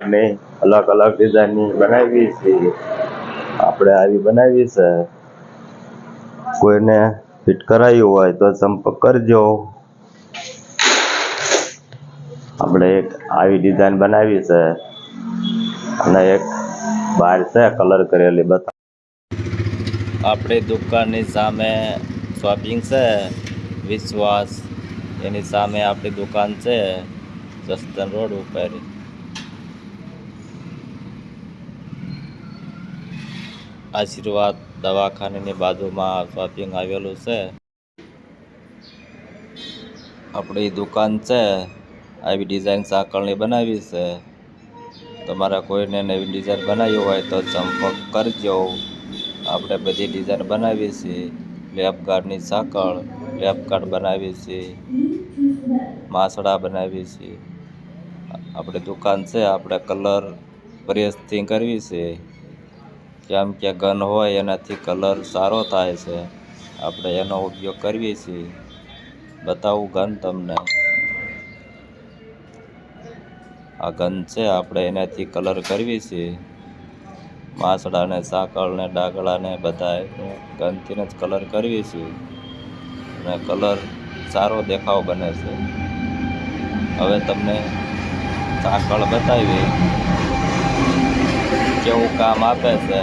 ને અલગ અલગ ડિઝાઇનની બનાવી છે આપણે આવી બનાવી છે. કોઈને ફિટ કરાયું હોય તો સંપર્ક કરજો. આપણે એક આવી ડિઝાઇન બનાવી છે. અને એક બહાર છે કલર કરેલી બતા આપણી દુકાનની સામે શોપિંગ છે. વિશ્વાસ, એની સામે આપણી દુકાન છે. સસ્તન રોડ ઉપર. આશીર્વાદ દવાખાનાની બાજુમાં શોપિંગ આવેલું છે. આપણી દુકાન છે. આવી ડિઝાઇન સાંકળની બનાવી છે. તમારા કોઈને નવી ડિઝાઇન બનાવી હોય તો સંપર્ક કરજો. આપણે બધી ડિઝાઇન બનાવી છીએ. લેપગાર્ડની સાંકળ લેપગાર્ડ બનાવી છીએ. માસડા બનાવી છીએ. આપણી દુકાન છે. આપણે કલર પ્રેસથી કરવી છે. કેમ કે ગન હોય એનાથી કલર સારો થાય છે. આપણે એનો ઉપયોગ કરીએ છીએ. બતાવું ગન તમને. આ ગન છે, આપણે એનાથી કલર કરવી છીએ. માસડાને સાંકળને ડાગલાને બધા ગનથીને જ કલર કરવી છીએ. અને કલર સારો દેખાવ બને છે. હવે તમને સાંકળ બતાવી કેવું કામ આપે છે,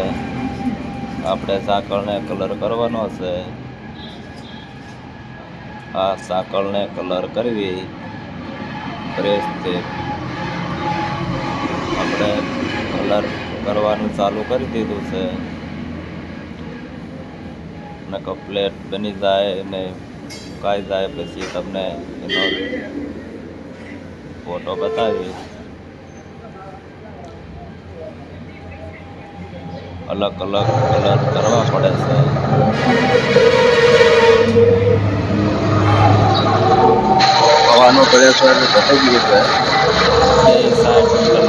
આપણે સાંકળને કલર કરવાનો છે. આ સાંકળને કલર કરવી પ્રેસથી આપણે કલર કરવાનું ચાલુ કરી દીધું છે. ને પ્લેટ બની જાય ને સુકાઈ જાય, પછી તમને એનો ફોટો બતાવી અલગ અલગ કલર કરવા પડે છે. હવાનું ઘટી ગયું છે એ સાઈડ